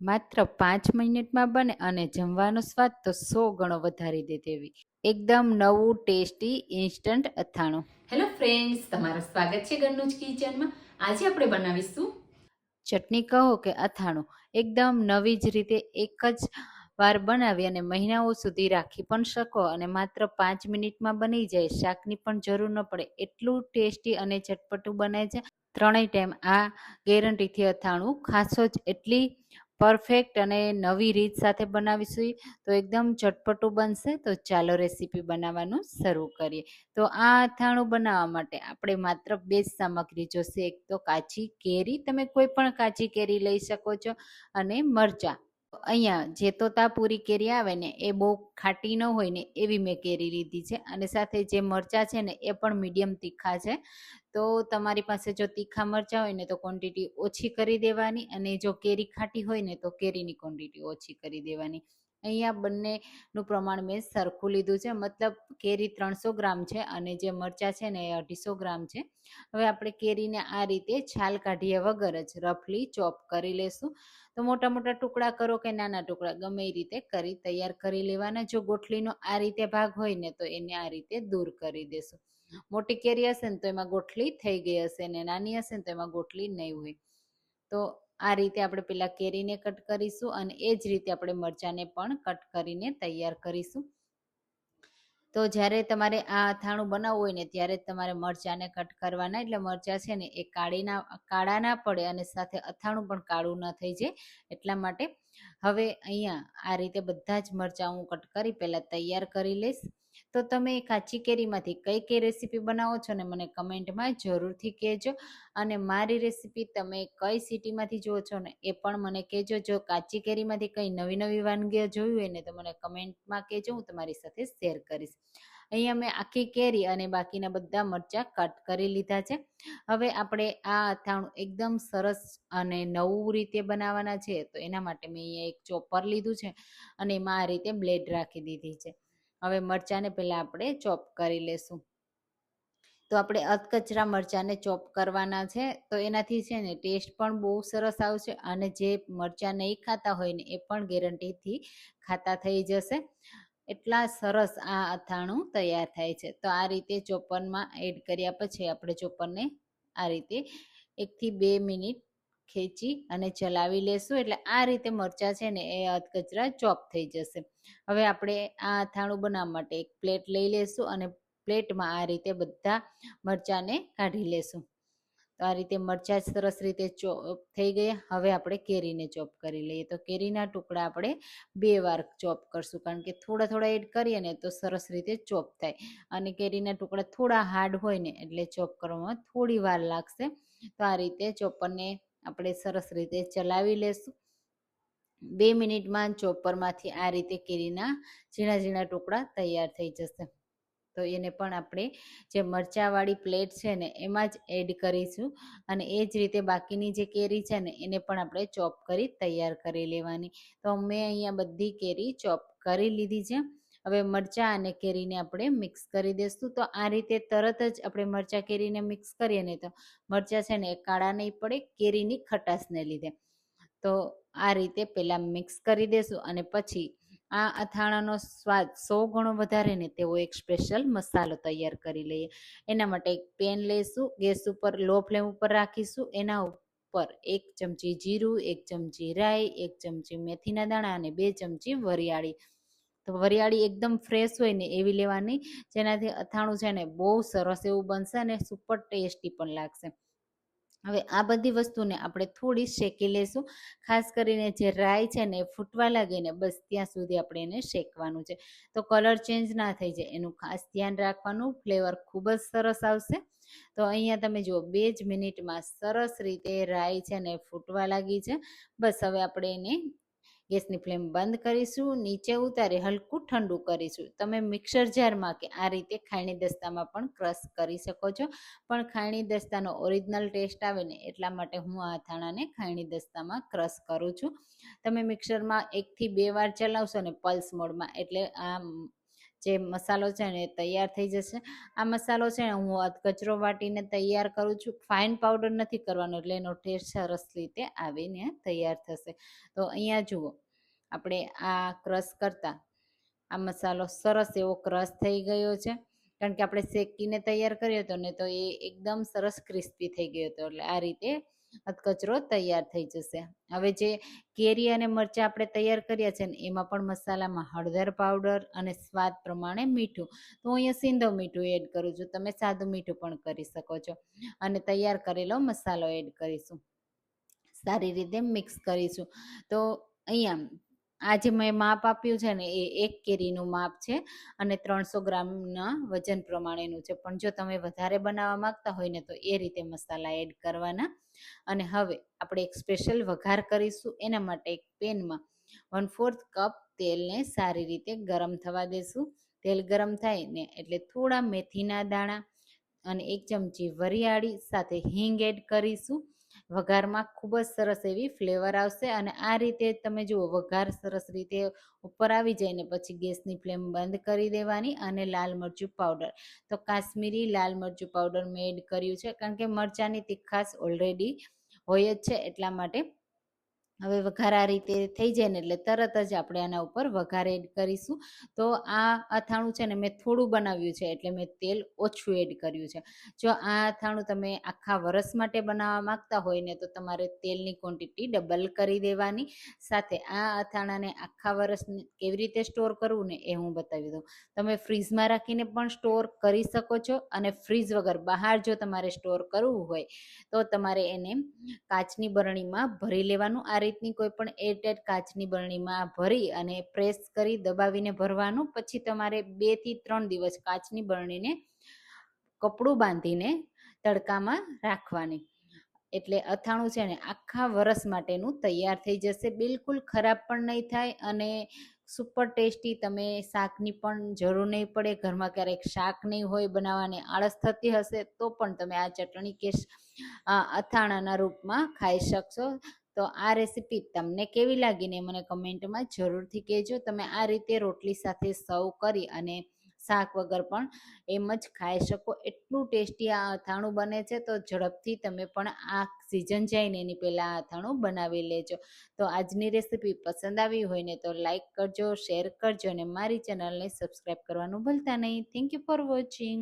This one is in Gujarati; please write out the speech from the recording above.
માત્ર પાંચ મિનિટમાં બને અને જમવાનો સ્વાદ તો સો ગણો વધારી દે તેવી. એકદમ નવું ટેસ્ટી ઇન્સ્ટન્ટ અથાણું. હેલો ફ્રેન્ડ્સ તમારું સ્વાગત છે ઘરનું જ કિચનમાં. આજે આપણે બનાવીશું ચટણી કહો કે અથાણું. એકદમ નવી જ રીતે એક જ વાર બનાવી અને મહિનાઓ સુધી રાખી પણ શકો અને માત્ર પાંચ મિનિટમાં બની જાય. શાકની પણ જરૂર ન પડે. એટલું ટેસ્ટી અને ચટપટું બને છે. ત્રણેય ટાઈમ આ ગેરંટીથી અથાણું ખાસો જ. એટલી પરફેક્ટ અને નવી રીત સાથે બનાવીશું તો એકદમ ચટપટું બનશે. તો ચાલો રેસીપી બનાવવાનું શરૂ કરીએ. તો આ અથાણું બનાવવા માટે આપણે માત્ર બે સામગ્રી જોશે. એક તો કાચી કેરી. તમે કોઈ પણ કાચી કેરી લઈ શકો છો અને મરચાં. અહીંયા જે તોતાપુરી કેરી આવે ને, એ બહુ ખાટી ન હોય ને એવી મેં કેરી લીધી છે. અને સાથે જે મરચાં છે ને, એ પણ મીડિયમ તીખા છે. તો તમારી પાસે જો તીખા મરચાં હોય ને, તો ક્વોન્ટિટી ઓછી કરી દેવાની. અને જો કેરી ખાટી હોય ને, તો કેરીની ક્વોન્ટિટી ઓછી કરી દેવાની. અહીંયા બંનેનું પ્રમાણ મેં સરખું લીધું છે. મતલબ કેરી ત્રણસો ગ્રામ છે અને જે મરચાં છે ને એ અઢીસો ગ્રામ છે. હવે આપણે કેરીને આ રીતે છાલ કાઢ્યા વગર જ રફલી ચોપ કરી લેશું. તો મોટા મોટા ટુકડા કરો કે નાના ટુકડા, ગમે એ રીતે કરી તૈયાર કરી લેવાના. જો ગોઠલીનો આ રીતે ભાગ હોય ને તો એને આ રીતે દૂર કરી દેશું. મોટી કેરી હશે ને તો એમાં ગોઠલી થઈ ગઈ હશે ને નાની હશે ને તો એમાં ગોઠલી નહીં હોય. તો આ રીતે આપણે પેલા કેરીને કટ કરીશું અને એ જ રીતે આપણે મરચાંને પણ કટ કરીને તૈયાર કરીશું. તો જ્યારે તમારે આ અથાણું બનાવવું હોય ને ત્યારે તમારે મરચાંને કટ કરવાના. એટલે મરચાં છે ને એ કાળીના, કાળા ના પડે અને સાથે અથાણું પણ કાળું ન થઈ જાય. એટલા માટે હવે અહીંયા આ રીતે બધા જ મરચાં હું કટ કરી પહેલાં તૈયાર કરી લઈશ. તો તમે કાચી કેરીમાંથી કઈ કઈ રેસીપી બનાવો છો ને મને કમેન્ટમાં જરૂરથી કહેજો. અને મારી રેસીપી તમે કઈ સિટીમાંથી જુઓ છો ને એ પણ મને કહેજો. જો કાચી કેરીમાંથી કંઈ નવી નવી વાનગીઓ જોયું હોય ને તો મને કમેન્ટમાં કહેજો, હું તમારી સાથે શેર કરીશ. અહીંયા મેં આખી કેરી અને બાકીના બધા મરચાં કટ કરી લીધા છે. હવે આપણે આ અથાણું એકદમ સરસ અને નવું રીતે બનાવવાના છે તો એના માટે મેં અહીંયા એક ચોપર લીધું છે અને એમાં આ રીતે બ્લેડ રાખી દીધી છે. હવે મરચાંને પહેલાં આપણે ચોપ કરી લેશું. તો આપણે અધકચરા મરચાંને ચોપ કરવાના છે. તો એનાથી છે ને ટેસ્ટ પણ બહુ સરસ આવશે અને જે મરચાં નહીં ખાતા હોય ને એ પણ ગેરંટીથી ખાતા થઈ જશે. એટલા સરસ આ અથાણું તૈયાર થાય છે. તો આ રીતે ચોપનમાં એડ કર્યા પછી આપણે ચોપનને આ રીતે એકથી બે મિનિટ ખેંચી અને ચલાવી લેશું. એટલે આ રીતે મરચાં છે ને એ અધકચરા ચોપ થઈ જશે. હવે આપણે આ અથાણું બનાવવા માટે એક પ્લેટ લઈ લેશું અને પ્લેટમાં આ રીતે બધા મરચાંને કાઢી લેશું. તો આ રીતે મરચાં સરસ રીતે ચોપ થઈ ગયા. હવે આપણે કેરીને ચોપ કરી લઈએ. તો કેરીના ટુકડા આપણે બે વાર ચોપ કરશું. કારણ કે થોડા થોડા એડ કરીએ ને તો સરસ રીતે ચોપ થાય. અને કેરીના ટુકડા થોડા હાર્ડ હોય ને એટલે ચોપ કરવામાં થોડી વાર લાગશે. તો આ રીતે ચોપરને આપણે સરસ રીતે ચલાવી લેશું. બે મિનિટમાં ચોપરમાંથી આ રીતે કેરીના ઝીણા ઝીણા ટુકડા તૈયાર થઈ જશે. તો એને પણ આપણે જે મરચાંવાળી પ્લેટ છે ને, એમાં જ એડ કરીશું અને એ જ રીતે બાકીની જે કેરી છે ને, એને પણ આપણે ચોપ કરી તૈયાર કરી લેવાની. તો મેં અહીંયા બધી કેરી ચોપ કરી લીધી છે. હવે મરચાં અને કેરીને આપણે મિક્સ કરી દઈશું તો આ રીતે તરત જ આપણે મરચાં કેરીને મિક્સ કરીએ ને તો મરચાં છે ને એ કાળા નહીં પડે, કેરીની ખટાશને લીધે. તો આ રીતે પહેલાં મિક્સ કરી દેશું અને પછી આ અથાણાનો સ્વાદ સો ગણો વધારે ને તેવો એક સ્પેશિયલ મસાલો તૈયાર કરી લઈએ. એના માટે એક પેન લઈશું, ગેસ ઉપર લો ફ્લેમ ઉપર રાખીશું. એના ઉપર એક ચમચી જીરું, એક ચમચી રાઈ, એક ચમચી મેથીના દાણા અને બે ચમચી વરિયાળી. તો વરિયાળી એકદમ ફ્રેશ હોય ને એવી લેવાની, જેનાથી અથાણું છે ને બહુ સરસ એવું બનશે અને સુપર ટેસ્ટી પણ લાગશે. હવે આ બધી વસ્તુને આપણે થોડી શેકી લેશું, ખાસ કરીને જે રાઈ છે ને એ ફૂટવા લાગે ને બસ ત્યાં સુધી આપણે એને શેકવાનું છે. તો કલર ચેન્જ ના થઈ જાય, એનું ખાસ ધ્યાન રાખવાનું ફ્લેવર ખૂબ જ સરસ આવશે. તો અહીંયા તમે જુઓ, બે જ મિનિટમાં સરસ રીતે રાઈ છે ને ફૂટવા લાગી છે. બસ હવે આપણે એને ગેસની ફ્લેમ બંધ કરીશું, નીચે ઉતારી હલકું ઠંડુ કરીશું. તમે મિક્સર જારમાં કે આ રીતે ખાયણી દસ્તામાં પણ ક્રશ કરી શકો છો. પણ ખાયણી દસ્તાનો ઓરિજિનલ ટેસ્ટ આવે ને એટલા માટે હું આ થાણાને ખાયણી દસ્તામાં ક્રશ કરું છું. તમે મિક્સરમાં એકથી બે વાર ચલાવશો ને પલ્સ મોડમાં એટલે આ જે મસાલો છે ને એ તૈયાર થઈ જશે. આ મસાલો છે ને હું કચરો વાટીને તૈયાર કરું છું. ફાઇન પાવડર નથી કરવાનો એટલે એનો ટેસ્ટ સરસ રીતે આવીને તૈયાર થશે. તો અહીંયા જુઓ, આપણે આ ક્રશ કરતા, આ મસાલો સરસ એવો ક્રશ થઈ ગયો છે. કારણ કે આપણે શેકીને તૈયાર કર્યો હતો ને તો એ એકદમ સરસ ક્રિસ્પી થઈ ગયો હતો. એટલે આ રીતે અધકચરો તૈયાર થઈ જશે. હવે જે કેરી અને મરચાં આપણે તૈયાર કર્યા છે ને, એમાં પણ મસાલામાં હળદર પાવડર અને સ્વાદ પ્રમાણે મીઠું. તો અહીંયા સિંધો મીઠું એડ કરું છું. તમે સાદું મીઠું પણ કરી શકો છો. અને તૈયાર કરેલો મસાલો એડ કરીશું. સારી રીતે મિક્સ કરીશું. તો અહીંયા આજે મેં માપ આપ્યું છે ને, એ એક કેરીનું માપ છે અને ત્રણસો ગ્રામના વજન પ્રમાણેનું છે. પણ જો તમે વધારે બનાવવા માંગતા હોય ને, તો એ રીતે મસાલા એડ કરવાના. અને હવે આપણે એક સ્પેશિયલ વઘાર કરીશું. એના માટે એક પેનમાં વન ફોર્થ કપ તેલને સારી રીતે ગરમ થવા દેશું. તેલ ગરમ થાય ને એટલે થોડા મેથીના દાણા અને એક ચમચી વરિયાળી સાથે હિંગ એડ કરીશું. વઘારમાં ખૂબ જ સરસ એવી ફ્લેવર આવશે અને આ રીતે તમે જુઓ, વઘાર સરસ રીતે ઉપર આવી જઈને પછી ગેસની ફ્લેમ બંધ કરી દેવાની અને લાલ મરચું પાવડર તો કાશ્મીરી લાલ મરચું પાવડર મેં એડ કર્યું છે, કારણ કે મરચાંની તીખાશ ઓલરેડી હોય જ છે એટલા માટે હવે વઘાર રીતે થઈ જાય ને એટલે તરત જ આપણે આના ઉપર વઘાર એડ કરીશું. તો આ અથાણું છે ને મેં થોડું બનાવ્યું છે એટલે મેં તેલ ઓછું એડ કર્યું છે. જો આ અથાણું તમે આખા વરસ માટે બનાવવા માંગતા હોય ને તો તમારે તેલની ક્વોન્ટિટી ડબલ કરી દેવાની. સાથે આ અથાણાને આખા વરસ કેવી રીતે સ્ટોર કરવું ને એ હું બતાવી દઉં. તમે ફ્રીઝમાં રાખીને પણ સ્ટોર કરી શકો છો અને ફ્રીઝ વગર બહાર જો તમારે સ્ટોર કરવું હોય તો તમારે એને કાચની બરણીમાં ભરી લેવાનું. આ રીતની કોઈ પણ એરટાઈટ કાચની બરણીમાં ભરી અને પ્રેસ કરી દબાવીને ભરવાનું. પછી તમારે બેથી ત્રણ દિવસ કાચની બરણીને કપડું બાંધીને તડકામાં રાખવાની. એટલે અથાણું છે ને આખા વરસ માટેનું તૈયાર થઈ જશે. બિલકુલ ખરાબ પણ નહીં થાય અને સુપર ટેસ્ટી તમે શાકની પણ જરૂર નહીં પડે. ઘરમાં ક્યારેક શાક નહીં હોય બનાવવાની, આળસ થતી હશે તો પણ તમે આ ચટણી કે અથાણાના રૂપમાં ખાઈ શકશો. તો આ રેસીપી તમને કેવી લાગીને મને કમેન્ટમાં જરૂરથી કહેજો. તમે આ રીતે રોટલી સાથે સર્વ કરી અને શાક વગર પણ એમ જ ખાઈ શકો. એટલું ટેસ્ટી આ અથાણું બને છે તો ઝડપથી તમે પણ આ સિઝન જઈને એની પહેલાં આ અથાણું બનાવી લેજો. તો આજની રેસીપી પસંદ આવી હોય ને તો લાઇક કરજો, શેર કરજો અને મારી ચેનલને સબસ્ક્રાઈબ કરવાનું ભૂલતા નહીં. Thank you for watching